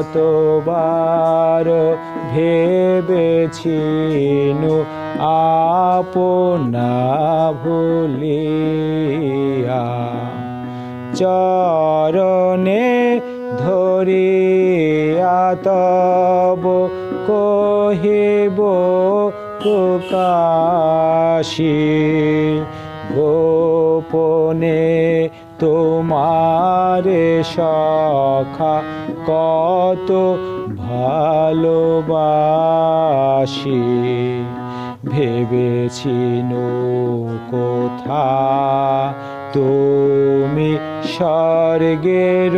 কতবার ভেবেছিন আপনা ভুলিয়া? চরণে ধরিয়া তব কহিব প্রকাশী গোপনে তোমারে সখা কত ভালোবাসি। ভেবেছিন কোথা তুমি স্বর্গের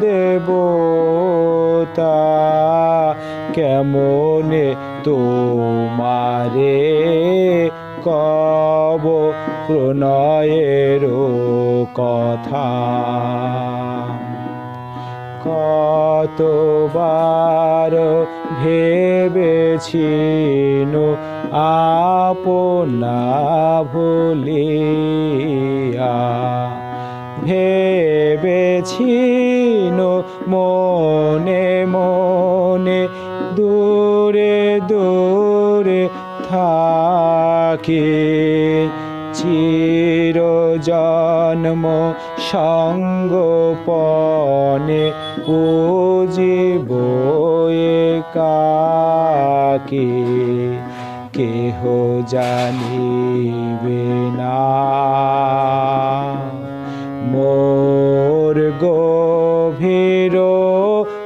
দেবতা কেমনে তোমারে কব প্রণয়ের কথা। কতবার ভেবেছিন আপনা ভুলিয়া। ভেবেছিন মনে মনে দূরে দূরে থাকি চির জন্ম সঙ্গপনে পুজিব কাকে? কেহ জানিবে না। মোর গভীর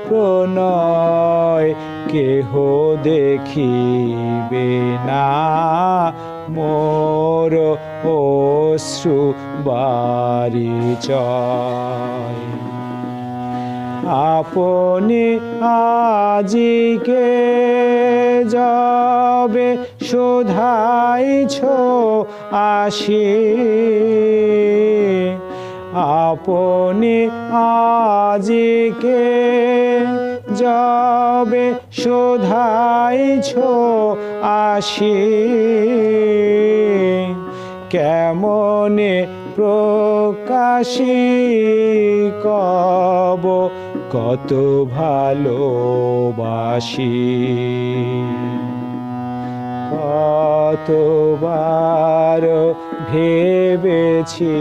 প্রণয় কেহ দেখিবে না। মোর অশ্রু বারি চয়। আপনি আজিকে যাবে শোধাইছ আসি। আপনি আজিকে যাবে শোধাইছ আসি। কেমনে প্রকাশী কব কত ভালোবাসি। কতবার ভেবেছিন